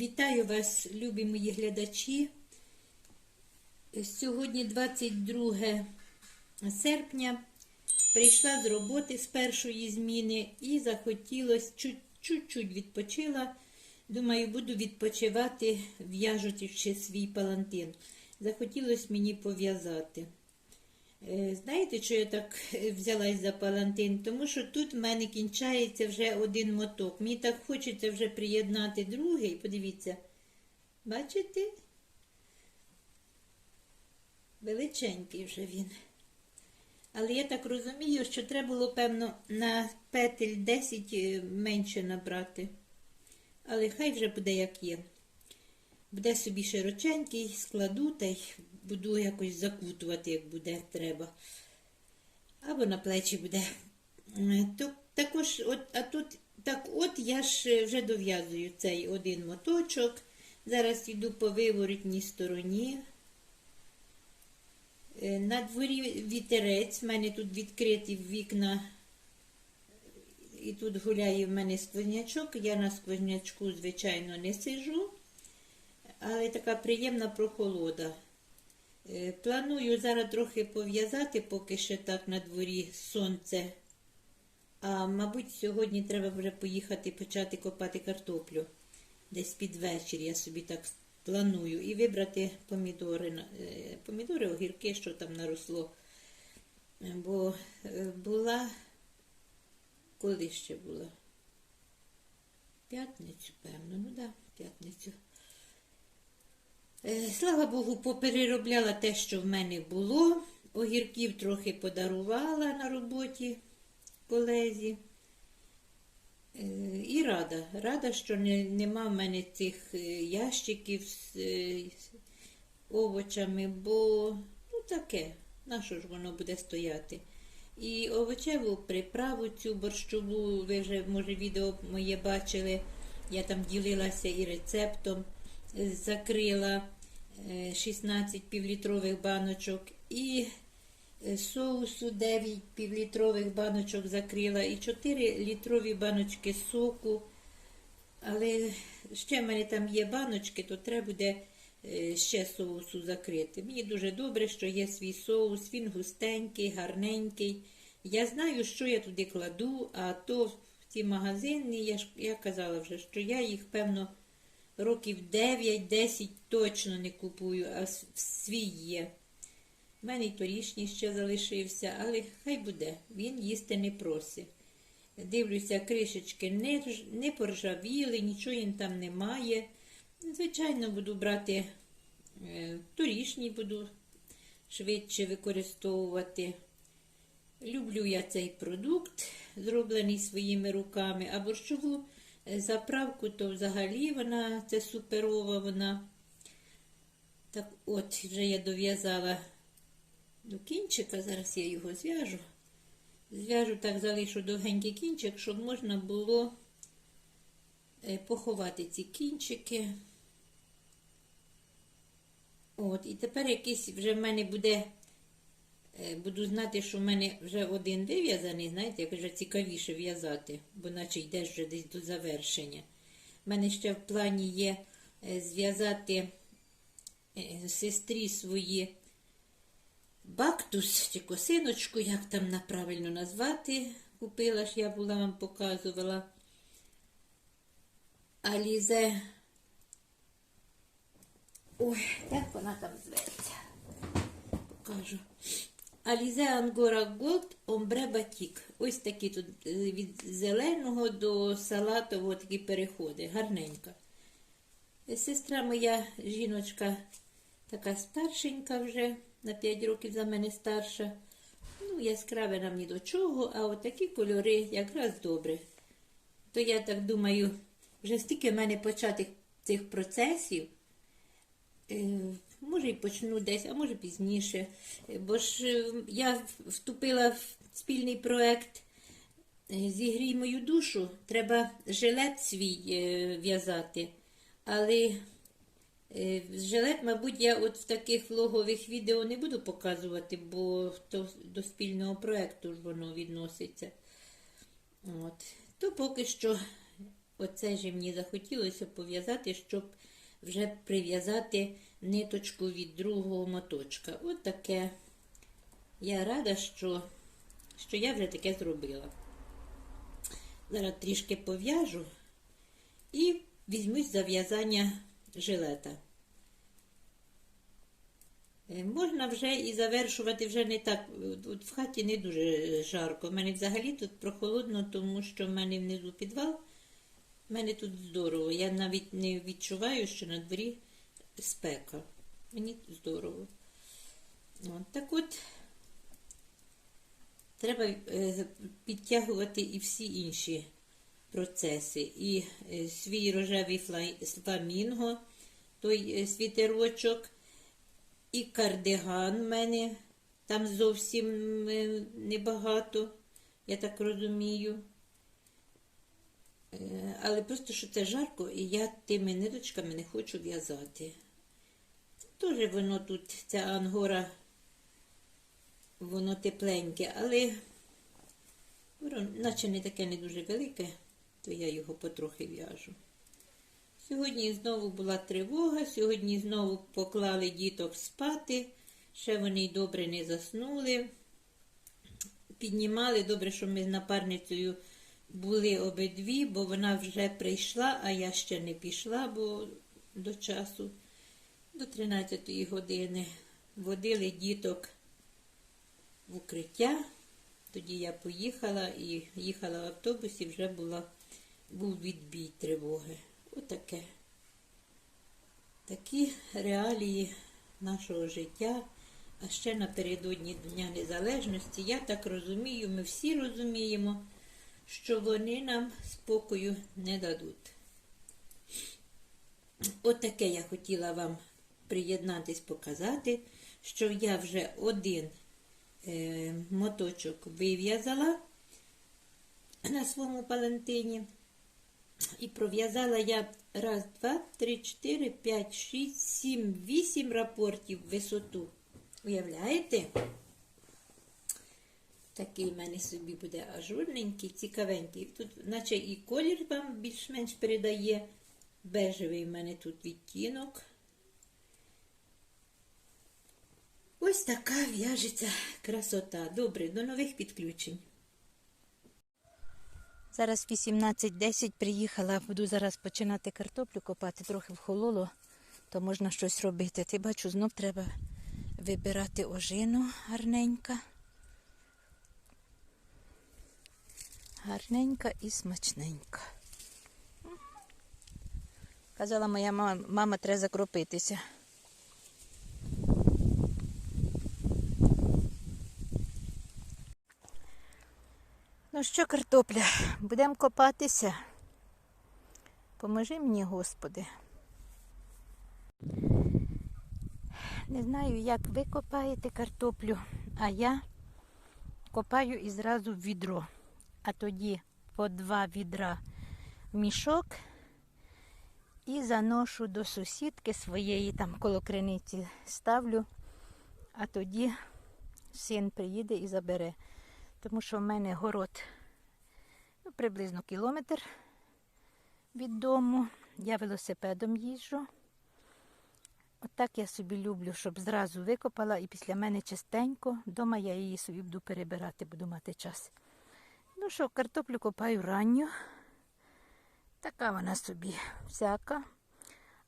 Вітаю вас, любі мої глядачі. Сьогодні 22 серпня. Прийшла з роботи з першої зміни і захотілося чуть-чуть відпочила. Думаю, буду відпочивати, в'яжучи свій палантин. Захотілося мені пов'язати. Е, Знаєте, що я так взялась за палантин? Тому що тут в мене кінчається вже один моток. Мені так хочеться вже приєднати другий. Подивіться. Бачите? Величенький вже він. Але я так розумію, що треба було, певно, на петель 10 менше набрати. Але хай вже буде як є. Буде собі широченький, складу та й буду якось закутувати, як буде треба. Або на плечі буде. То, також, от, а тут, так от я ж вже дов'язую цей один моточок. Зараз йду по виворотній стороні. На дворі вітерець, в мене тут відкриті вікна, і тут гуляє в мене сквознячок. Я на сквознячку, звичайно, не сижу, але така приємна прохолода. Планую зараз трохи пов'язати, поки ще так на дворі сонце. А мабуть, сьогодні треба вже поїхати почати копати картоплю. Десь під вечір я собі так планую. І вибрати помідори, помідори, огірки, що там наросло. Бо була, коли ще була? П'ятницю, певно, ну так, да, п'ятницю. Слава Богу, попереробляла те, що в мене було. Огірків трохи подарувала на роботі колезі. І рада, рада, що не, нема в мене цих ящиків з, з овочами, бо ну таке, на що ж воно буде стояти. І овочеву приправу цю борщову, ви вже, може, відео моє бачили, я там ділилася і рецептом, закрила 16 півлітрових баночок і соусу 9 півлітрових баночок закрила і 4 літрові баночки соку. Але ще в мене там є баночки, то треба буде ще соусу закрити. Мені дуже добре, що є свій соус, він густенький, гарненький. Я знаю, що я туди кладу, а то в ці магазини, я ж я казала вже, що я їх, певно, років 9-10 точно не купую, а свій є. У мене й торішній ще залишився, але хай буде, він їсти не просить. Дивлюся, кришечки не не поржавіли, нічого їм там немає. Звичайно, буду брати е, торішній, буду швидше використовувати. Люблю я цей продукт, зроблений своїми руками, а борщову заправку, то взагалі вона це суперова вона. Так от, вже я дов'язала до кінчика, зараз я його зв'яжу. Зв'яжу так, залишу довгенький кінчик, щоб можна було поховати ці кінчики. От, і тепер якийсь вже в мене буде, буду знати, що в мене вже один вив'язаний, знаєте, як вже цікавіше в'язати, бо наче йдеш вже десь до завершення. У мене ще в плані є зв'язати сестрі свої бактус чи косиночку, як там правильно назвати, купила ж, я була вам показувала. Алізе. Ой, як вона там зветься? Покажу. Алізе Ангора Голд Омбре Батік. Ось такі тут від зеленого до салатового такі переходи. Гарненька. Сестра моя жіночка така старшенька вже на 5 років за мене старша. Ну, яскраве нам ні до чого, а от такі кольори якраз добре. То я так думаю, вже стільки в мене початих цих процесів, е, може і почну десь, а може пізніше. Бо ж е, я вступила в спільний проект е, Зігрій мою душу, треба жилет свій в'язати. Але Жилет, мабуть, я от в таких влогових відео не буду показувати, бо то до спільного проєкту ж воно відноситься. От. То поки що оце ж мені захотілося пов'язати, щоб вже прив'язати ниточку від другого моточка. От таке. Я рада, що, що я вже таке зробила. Зараз трішки пов'яжу і візьмусь за в'язання жилета. Е, Можна вже і завершувати вже не так. От в хаті не дуже жарко. У мене взагалі тут прохолодно, тому що в мене внизу підвал. У мене тут здорово. Я навіть не відчуваю, що на дворі спека. Мені здорово. От, так от, треба е, підтягувати і всі інші процеси. І е, свій рожевий фламінго, той е, світерочок, і кардиган в мене там зовсім небагато, я так розумію. Але просто що це жарко, і я тими ниточками не хочу в'язати. Теж воно тут, ця ангора, воно тепленьке, але наче не таке не дуже велике, то я його потрохи в'яжу. Сьогодні знову була тривога, сьогодні знову поклали діток спати, ще вони добре не заснули. Піднімали, добре, що ми з напарницею були обидві, бо вона вже прийшла, а я ще не пішла, бо до часу, до 13 години, водили діток в укриття. Тоді я поїхала і їхала в автобусі, вже була, був відбій тривоги. Отаке. Такі реалії нашого життя. А ще напередодні Дня Незалежності, я так розумію, ми всі розуміємо, що вони нам спокою не дадуть. Отаке я хотіла вам приєднатись, показати, що я вже один е, моточок вив'язала на своєму палантині. І пров'язала я раз, два, три, чотири, п'ять, шість, сім, вісім рапортів висоту. Уявляєте? Такий в мене собі буде ажурненький, цікавенький. Тут, наче і колір вам більш-менш передає. Бежевий в мене тут відтінок. Ось така в'яжеться красота. Добре, до нових підключень. Зараз 18.10 приїхала, буду зараз починати картоплю копати, трохи вхололо, то можна щось робити. Ти бачу, знов треба вибирати ожину гарненька. Гарненька і смачненька. Казала моя мама, мама треба закропитися. Що, картопля, будемо копатися. Поможи мені, Господи. Не знаю, як ви копаєте картоплю, а я копаю і зразу в відро. А тоді по два відра в мішок і заношу до сусідки своєї, там коло криниці ставлю, а тоді син приїде і забере тому що в мене город приблизно кілометр від дому. Я велосипедом їжджу. Отак я собі люблю, щоб зразу викопала і після мене чистенько. Вдома я її собі буду перебирати, буду мати час. Ну що, картоплю копаю ранню. Така вона собі всяка.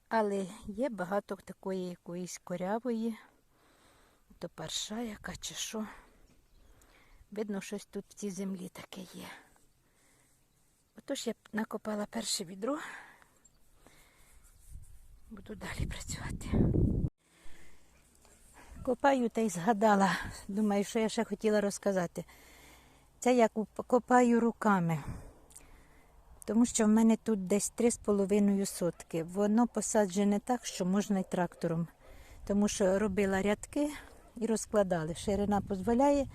Але є багато такої якоїсь корявої, то парша яка чи що. Видно, щось тут в цій землі таке є. Отож я накопала перше відро. Буду далі працювати. Копаю та й згадала. Думаю, що я ще хотіла розказати. Це я копаю руками, тому що в мене тут десь 3,5 сотки. Воно посаджене так, що можна й трактором. Тому що робила рядки і розкладали. Ширина дозволяє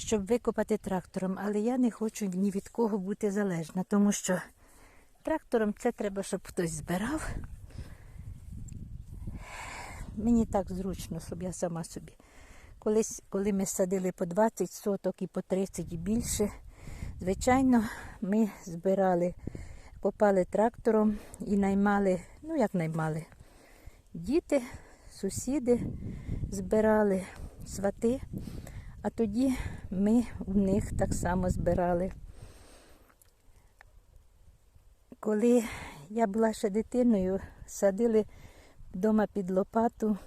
щоб викопати трактором, але я не хочу ні від кого бути залежна, тому що трактором це треба, щоб хтось збирав. Мені так зручно, щоб я сама собі. Колись, коли ми садили по 20 соток і по 30 і більше, звичайно, ми збирали попали трактором і наймали, ну як наймали, діти, сусіди збирали свати, а тоді ми у них так само збирали. Коли я була ще дитиною, садили вдома під лопату,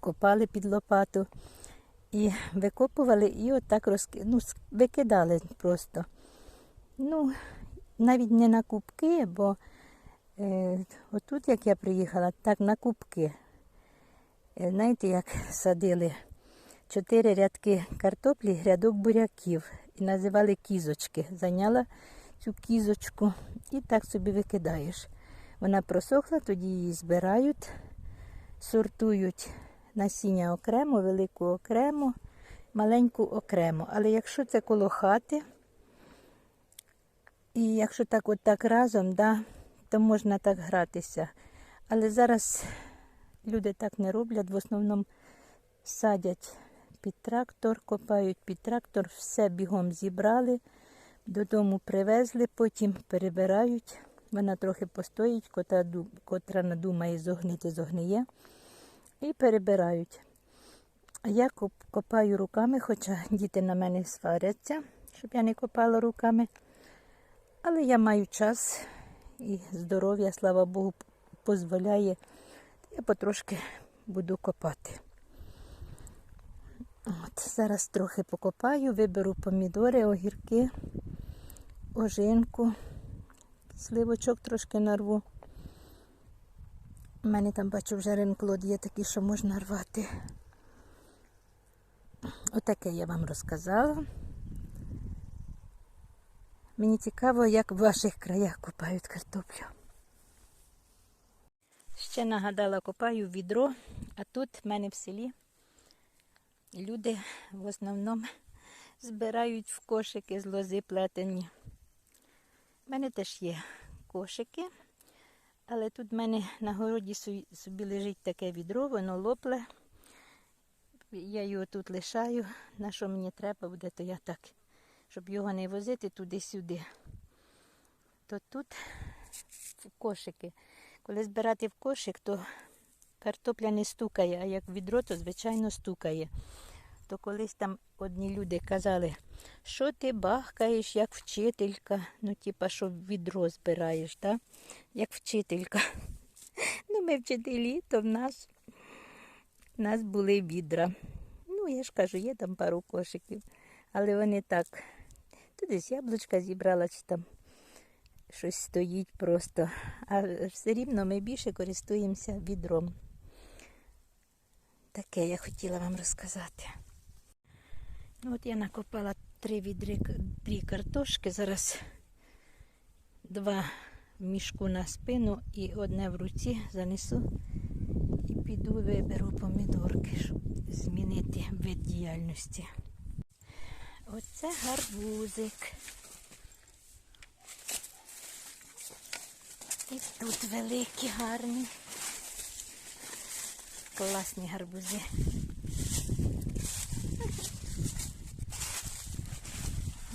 копали під лопату і викопували, і отак розки... ну, викидали просто. Ну, навіть не на кубки, бо е, отут, як я приїхала, так на кубки. Е, знаєте, як садили чотири рядки картоплі, рядок буряків і називали кізочки. Зайняла цю кізочку і так собі викидаєш. Вона просохла, тоді її збирають, сортують насіння окремо, велику окремо, маленьку окремо. Але якщо це коло хати, і якщо так от так разом, да, то можна так гратися. Але зараз люди так не роблять, в основному садять під трактор, копають під трактор, все бігом зібрали, додому привезли, потім перебирають. Вона трохи постоїть, котра, котра надумає зогнити, зогниє. І перебирають. Я копаю руками, хоча діти на мене сваряться, щоб я не копала руками. Але я маю час і здоров'я, слава Богу, дозволяє. Я потрошки буду копати. От, зараз трохи покопаю, виберу помідори, огірки, ожинку, сливочок трошки нарву. У мене там бачу вже ринклод є такий, що можна рвати. Отаке я вам розказала. Мені цікаво, як в ваших краях купають картоплю. Ще нагадала, копаю відро, а тут в мене в селі люди в основному збирають в кошики з лози плетені. У мене теж є кошики, але тут в мене на городі собі лежить таке відро, воно лопле. Я його тут лишаю. На що мені треба буде, то я так, щоб його не возити туди-сюди. То тут кошики. Коли збирати в кошик, то картопля не стукає, а як відро, то звичайно стукає. То колись там одні люди казали, що ти бахкаєш, як вчителька. Ну, типа, що відро збираєш, так? як вчителька. Ну, ми вчителі, то в нас, в нас були відра. Ну, я ж кажу, є там пару кошиків. Але вони так. То десь яблучка зібрала, чи там щось стоїть просто. А все рівно ми більше користуємося відром. Таке я хотіла вам розказати. Ну, от я накопала три відри дві картошки. Зараз два мішку на спину і одне в руці занесу. І піду виберу помідорки, щоб змінити вид діяльності. Оце гарбузик. І тут великі, гарні. Класні гарбузи.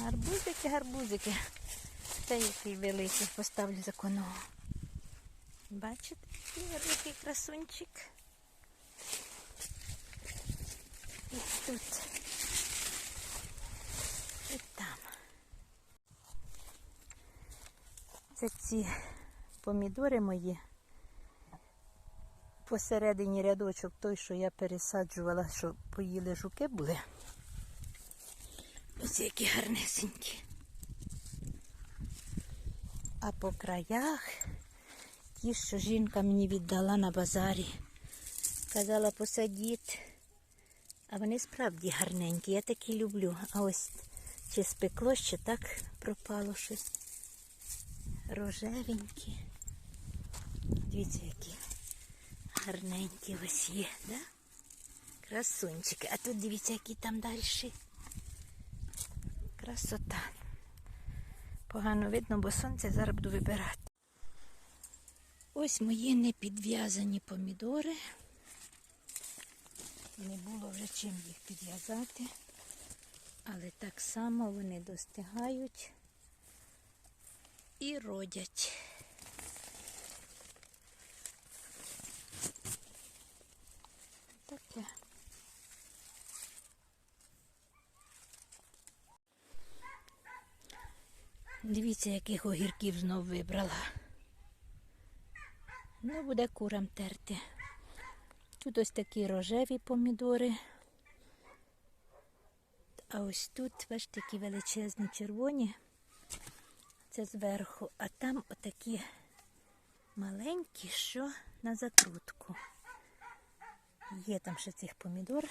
Гарбузики, гарбузики. Та який великий, поставлю за коного. Бачите, який великий красунчик. І тут. І там. Це ці помідори мої. Посередині рядочок той, що я пересаджувала, щоб поїли жуки були. Ось які гарнесенькі. А по краях ті, що жінка мені віддала на базарі. Казала посадіть. А вони справді гарненькі, я такі люблю. А ось чи спекло, ще так пропало щось. Рожевенькі. Дивіться, які гарненькі ось є, да? Красунчики. А тут дивіться, які там далі. Красота. Погано видно, бо сонце зараз буду вибирати. Ось мої непідв'язані помідори. Не було вже чим їх підв'язати, але так само вони достигають. і родять. Таке. Дивіться, яких огірків знов вибрала. Ну, буде курам терти. Тут ось такі рожеві помідори. А ось тут, бачите, такі величезні червоні. Це зверху, а там отакі маленькі, що на закрутку. Є там ще цих помідор.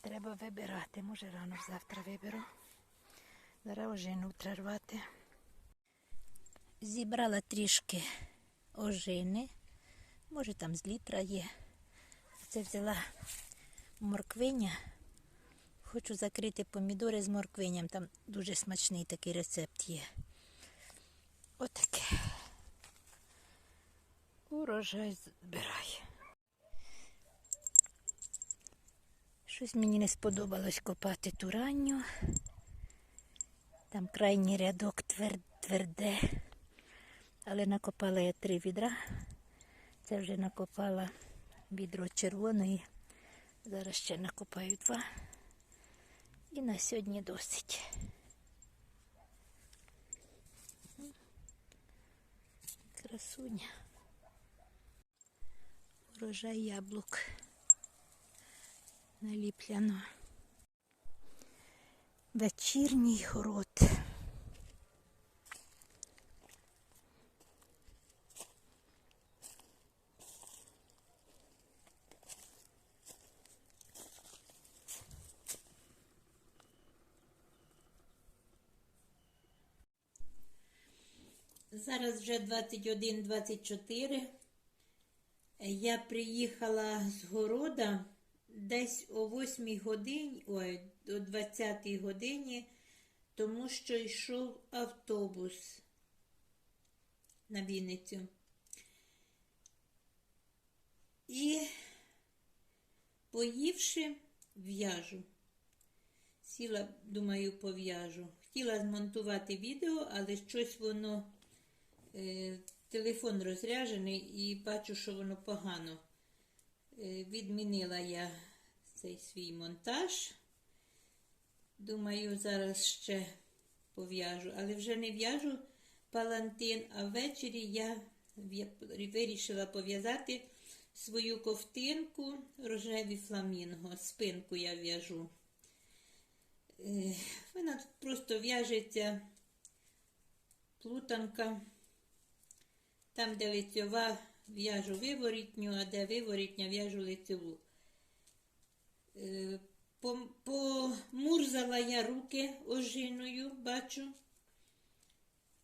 Треба вибирати. Може рано завтра виберу. Зараз ожину треба рвати. Зібрала трішки ожини. Може там з літра є. Це взяла морквиня. Хочу закрити помідори з морквиням. Там дуже смачний такий рецепт є. Отаке. Урожай збирай. Щось мені не сподобалось копати ту ранню. Там крайній рядок твер- тверде. Але накопала я три відра. Це вже накопала відро червоної. Зараз ще накопаю два. І на сьогодні досить. Красуня. Урожай яблук. Наліпляно. Вечірній город. Зараз вже 21-24. Я приїхала з города десь о 8 годині, ой, о 20-й годині, тому що йшов автобус на Вінницю. І поївши, в'яжу. Сіла, думаю, пов'яжу. Хотіла змонтувати відео, але щось воно е, телефон розряджений і бачу, що воно погано. Е, відмінила я цей свій монтаж. Думаю, зараз ще пов'яжу, але вже не в'яжу палантин, а ввечері я вирішила пов'язати свою ковтинку рожеві фламінго. Спинку я в'яжу. Е, Вона тут просто в'яжеться плутанка. Там, де лицьова, в'яжу виворітню, а де виворітня, в'яжу лицьову. Пом- Помурзала я руки ожиною, бачу,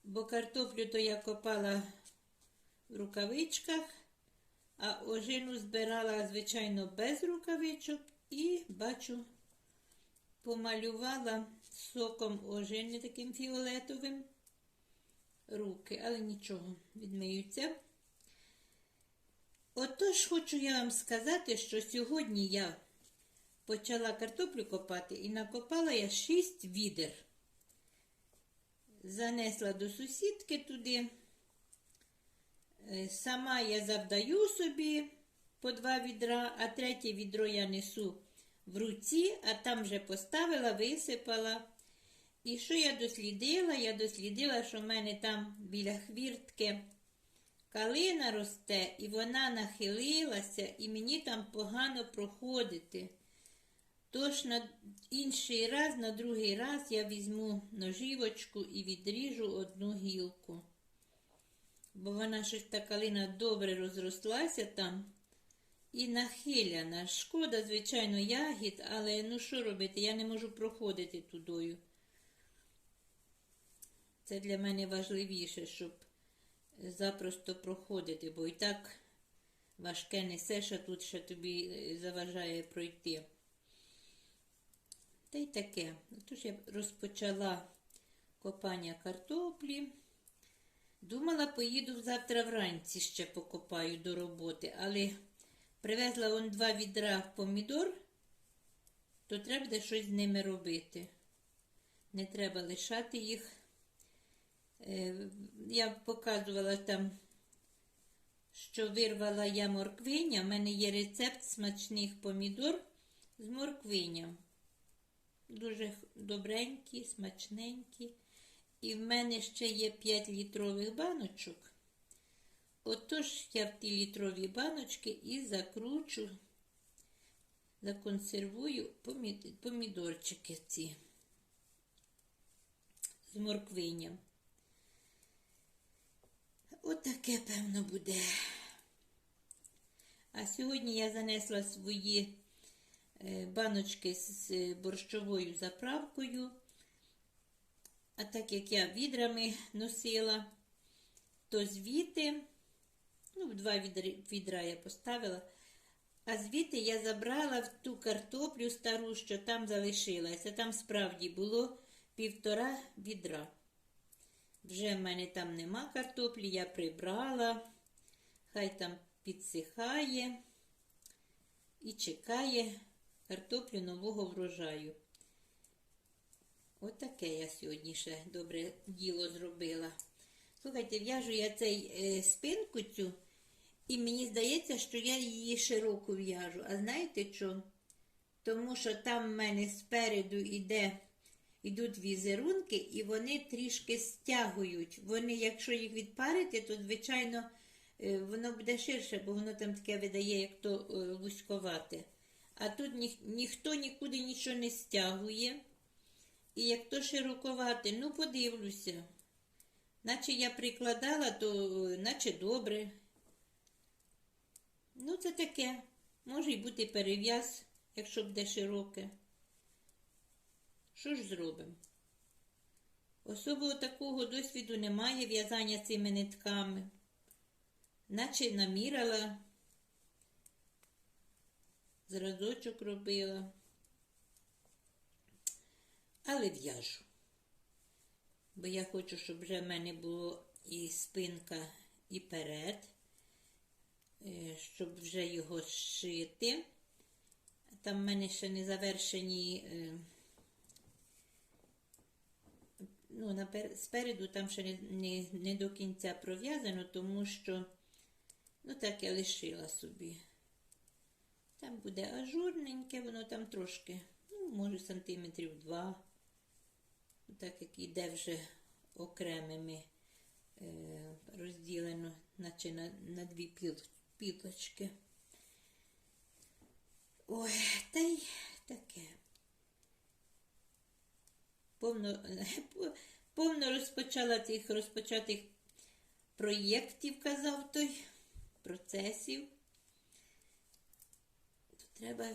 бо картоплю то я копала в рукавичках, а ожину збирала, звичайно, без рукавичок і бачу, помалювала соком ожини таким фіолетовим руки, але нічого, відмиються. Отож, хочу я вам сказати, що сьогодні я почала картоплю копати і накопала я 6 відер. Занесла до сусідки туди. Е, Сама я завдаю собі по два відра, а третє відро я несу в руці, а там вже поставила, висипала. І що я дослідила? Я дослідила, що в мене там біля хвіртки калина росте, і вона нахилилася, і мені там погано проходити. Тож на інший раз, на другий раз я візьму ножівочку і відріжу одну гілку. Бо вона щось та калина добре розрослася там і нахиляна. Шкода, звичайно, ягід, але ну що робити, я не можу проходити тудою. Це для мене важливіше, щоб запросто проходити, бо і так важке несеш, а тут ще тобі заважає пройти. Та й таке. Тож я розпочала копання картоплі. Думала, поїду завтра вранці ще покопаю до роботи, але привезла вон два відра помідор, то треба буде щось з ними робити. Не треба лишати їх Е, Я показувала там, що вирвала я морквиня. У мене є рецепт смачних помідор з морквиням. Дуже добренькі, смачненькі. І в мене ще є 5 літрових баночок. Отож я в ті літрові баночки і закручу, законсервую помідорчики ці з морквиням. Отаке, певно, буде. А сьогодні я занесла свої баночки з борщовою заправкою. А так як я відрами носила, то звідти, ну, в два відра я поставила, а звідти я забрала в ту картоплю стару, що там залишилася. Там справді було півтора відра. Вже в мене там нема картоплі, я прибрала, хай там підсихає і чекає картоплю нового врожаю. Отаке я сьогодні ще добре діло зробила. Слухайте, в'яжу я цей е, спинку цю, і мені здається, що я її широко в'яжу. А знаєте що? Тому що там в мене спереду іде, йдуть візерунки, і вони трішки стягують. Вони, якщо їх відпарити, то, звичайно, е, воно буде ширше, бо воно там таке видає, як то е, вузьковате. А тут ніх, ніхто нікуди нічого не стягує. І як то широковате, ну подивлюся. Наче я прикладала, то е, наче добре. Ну, це таке. Може й бути перев'яз, якщо буде широке. Що ж зробимо? Особого такого досвіду немає в'язання цими нитками. Наче наміряла, зразочок робила. Але в'яжу. Бо я хочу, щоб вже в мене було і спинка, і перед, е, щоб вже його зшити. Там в мене ще не завершені, е, ну, напер- спереду там ще не, не, не до кінця пров'язано, тому що, ну, так я лишила собі. Там буде ажурненьке, воно там трошки, ну, може, сантиметрів два так як іде вже окремими е, розділено, наче на, на дві піл, пілочки. Ой, та й таке. Повно, повно розпочала тих розпочатих проєктів, казав той, процесів. Треба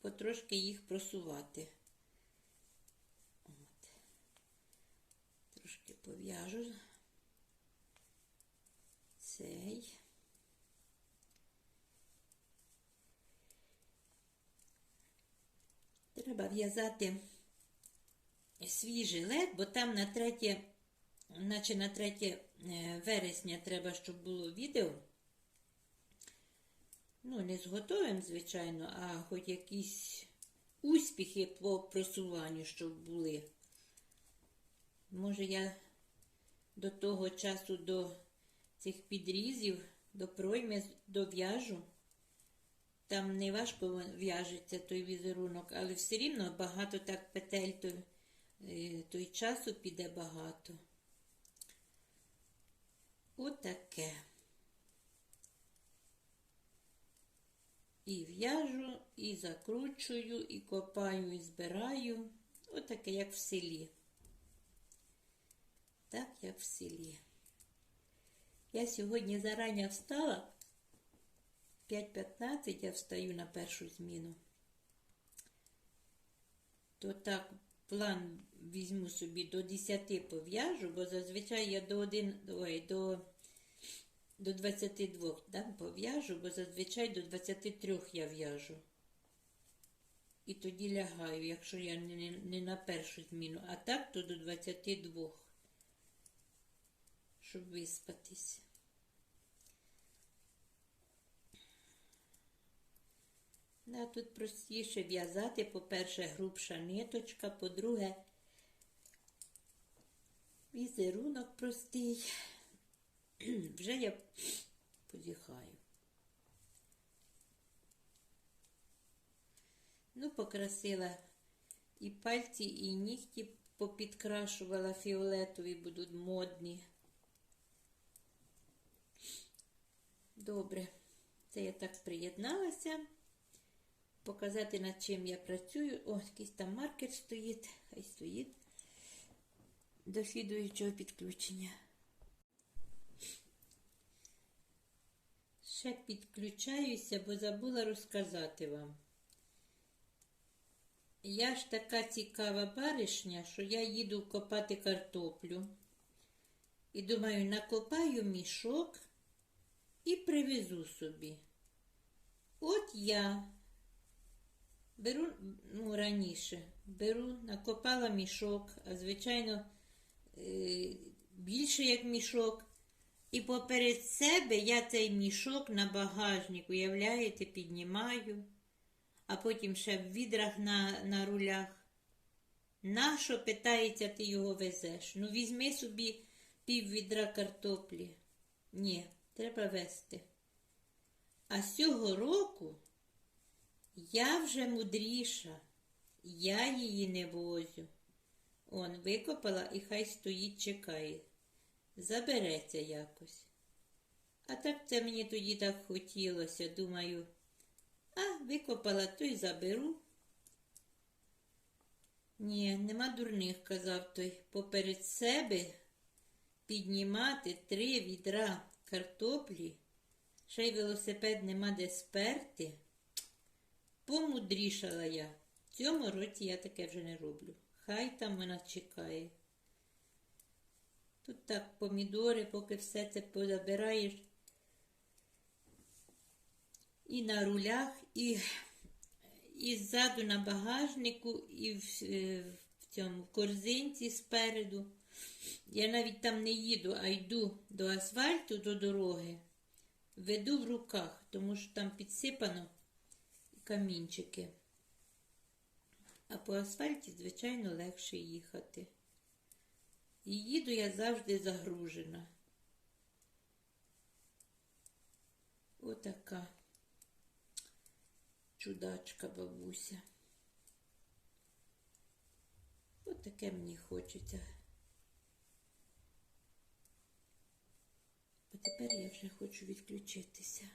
потрошки їх просувати. Трошки пов'яжу цей. Треба в'язати свій жилет, бо там на третє, наче на третє е, вересня треба, щоб було відео. Ну, не з готовим, звичайно, а хоч якісь успіхи по просуванню, щоб були. Може, я до того часу до цих підрізів, до пройми дов'яжу. Там не важко в'яжеться той візерунок, але все рівно багато так петель, то, е, той часу піде багато. Отаке. І в'яжу, і закручую, і копаю, і збираю. Отаке, як в селі. Так, як в селі. Я сьогодні зарані встала. 5.15 я встаю на першу зміну. То так, план візьму собі до 10 пов'яжу, бо зазвичай я до 1, ой, до, до 22 да, пов'яжу, бо зазвичай до 23 я в'яжу. І тоді лягаю, якщо я не, не, на першу зміну, а так, то до 22 щоб виспатись. Да, тут простіше в'язати, по-перше, грубша ниточка, по-друге, Візерунок простий. Вже я позіхаю. Ну, покрасила і пальці, і нігті попідкрашувала фіолетові, будуть модні. Добре, це я так приєдналася. Показати, над чим я працюю. О, якийсь там маркер стоїть, хай стоїть до слідуючого підключення. Ще підключаюся, бо забула розказати вам. Я ж така цікава баришня, що я їду копати картоплю. І думаю, накопаю мішок і привезу собі. От я беру, ну, раніше, беру, накопала мішок, а звичайно, е, більше як мішок. І поперед себе я цей мішок на багажник, уявляєте, піднімаю, а потім ще в відрах на, на рулях. Нащо, питається, ти його везеш? Ну, візьми собі пів відра картоплі. Ні, треба везти. А з цього року я вже мудріша, я її не возю. Он викопала і хай стоїть, чекає. Забереться якось. А так це мені тоді так хотілося, думаю, а викопала, то й заберу. Ні, нема дурних, казав той, поперед себе піднімати три відра картоплі, ще й велосипед нема де сперти. Помудрішала я. В цьому році я таке вже не роблю. Хай там вона чекає. Тут так помідори, поки все це позабираєш. І на рулях, і, і ззаду на багажнику, і в, е, в цьому корзинці спереду. Я навіть там не їду, а йду до асфальту, до дороги. Веду в руках, тому що там підсипано камінчики. А по асфальті, звичайно, легше їхати. І їду я завжди загружена. Отака чудачка бабуся. Отаке мені хочеться. А тепер я вже хочу відключитися.